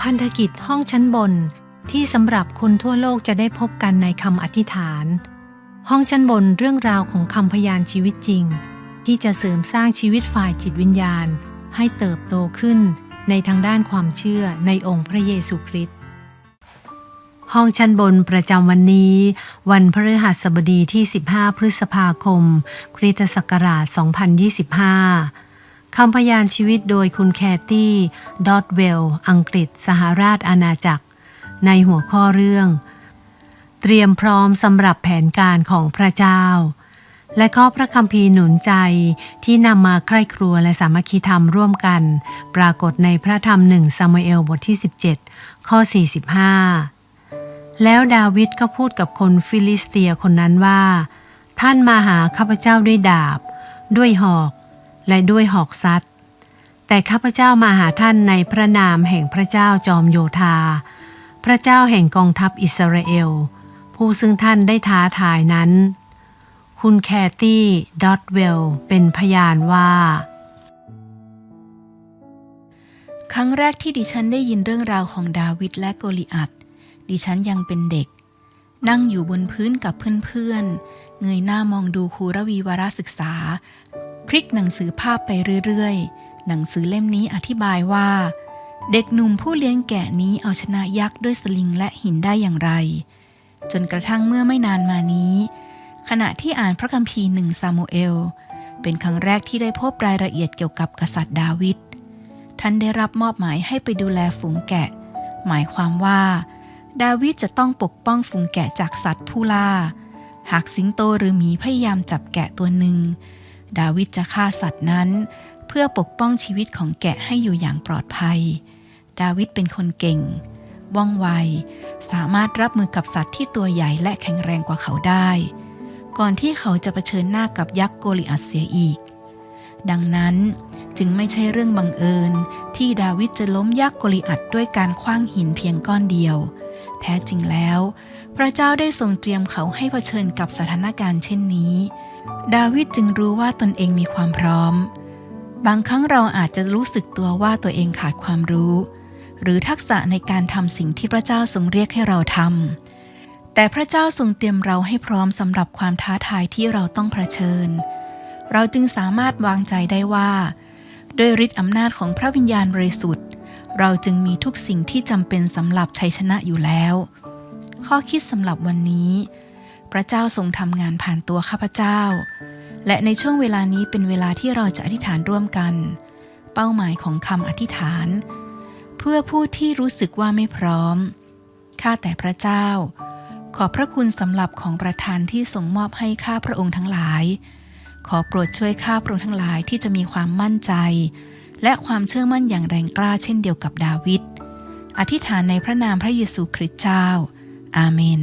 พันธกิจห้องชั้นบนที่สำหรับคนทั่วโลกจะได้พบกันในคำอธิษฐาน ห้องชั้นบนเรื่องราวของคำพยานชีวิตจริง ที่จะเสริมสร้างชีวิตฝ่ายจิตวิญญาณ ให้เติบโตขึ้นในทางด้านความเชื่อในองค์พระเยซูคริสต์ห้องชั้นบนประจำวันนี้ วันพฤหัสบดีที่ 15 พฤษภาคม คริสตศักราช 2025 คำพยานชีวิตโดยคุณแคตี้ ดอตเวล อังกฤษ สหราชอาณาจักร ในหัวข้อเรื่อง เตรียมพร้อมสำหรับแผนการของพระเจ้า และข้อพระคัมภีร์หนุนใจที่นำมาใคร่ครัวและสามัคคีธรรมร่วมกัน ปรากฏในพระธรรมหนึ่งซามูเอลบทที่ 17 ข้อ 45 แล้วดาวิดก็พูดกับคนฟิลิสเตียคนนั้นว่า ท่านมาหาข้าพเจ้าด้วยดาบ ด้วยหอก และด้วยหอกซัดแต่ข้าพเจ้ามาหาท่านในพระนามแห่งพระเจ้าจอมโยธา พระเจ้าแห่งกองทัพอิสราเอล ผู้ซึ่งท่านได้ท้าทายนั้น คุณแคตี้ดอตเวลเป็นพยานว่า ครั้งแรกที่ดิฉันได้ยินเรื่องราวของดาวิดและโกลิอัตดิฉันยังเป็นเด็ก นั่งอยู่บนพื้นกับเพื่อนๆเงยหน้ามองดูครูระวีวารศึกษา ลิกหนังสือภาพไปเรื่อยๆ หนังสือเล่มนี้อธิบายว่า เด็กหนุ่มผู้เลี้ยงแกะนี้เอาชนะยักษ์ด้วยสลิงและหินได้อย่างไร จนกระทั่งเมื่อไม่นานมานี้ ขณะที่อ่านพระคัมภีร์หนึ่งซามูเอล เป็นครั้งแรกที่ได้พบรายละเอียดเกี่ยวกับกษัตริย์ดาวิดท่านได้รับมอบหมายให้ไปดูแลฝูงแกะ หมายความว่า ดาวิดจะต้องปกป้องฝูงแกะจากสัตว์ผู้ล่า หากสิงโตหรือหมีพยายามจับแกะตัวหนึ่ง ดาวิดจะฆ่าสัตว์นั้น เพื่อปกป้องชีวิตของแกะให้อยู่อย่างปลอดภัย ดาวิดเป็นคนเก่ง ว่องไว สามารถรับมือกับสัตว์ที่ตัวใหญ่และแข็งแรงกว่าเขาได้ ก่อนที่เขาจะเผชิญหน้ากับยักษ์โกลิอัตเสียอีก ดังนั้นจึงไม่ใช่เรื่องบังเอิญ ที่ดาวิดจะล้มยักษ์โกลิอัตด้วยการคว้างหินเพียงก้อนเดียว แท้จริงแล้ว พระเจ้าได้ทรงเตรียมเขาให้เผชิญกับสถานการณ์เช่นนี้ ดาวิดจึงรู้ว่าตนเองมีความพร้อม บางครั้งเราอาจจะรู้สึกตัวว่าตัวเองขาดความรู้ หรือทักษะในการทำสิ่งที่พระเจ้าทรงเรียกให้เราทำแต่พระเจ้าทรงเตรียมเราให้พร้อมสำหรับความท้าทายที่เราต้องเผชิญ เราจึงสามารถวางใจได้ว่า ด้วยฤทธิ์อำนาจของพระวิญญาณบริสุทธิ์ เราจึงมีทุกสิ่งที่จำเป็นสำหรับชัยชนะอยู่แล้ว ข้อคิดสำหรับวันนี้ พระเจ้าทรงทำงานผ่านตัวข้าพเจ้า และในช่วงเวลานี้เป็นเวลาที่เราจะอธิษฐานร่วมกัน เป้าหมายของคำอธิษฐาน เพื่อผู้ที่รู้สึกว่าไม่พร้อม ข้าแต่พระเจ้า ขอพระคุณสำหรับของประทานที่ทรงมอบให้ข้าพระองค์ทั้งหลาย ขอโปรดช่วยข้าพระองค์ทั้งหลายที่จะมีความมั่นใจ และความเชื่อมั่นอย่างแรงกล้าเช่นเดียวกับดาวิดอธิษฐานในพระนามพระเยซูคริสต์เจ้า อาเมน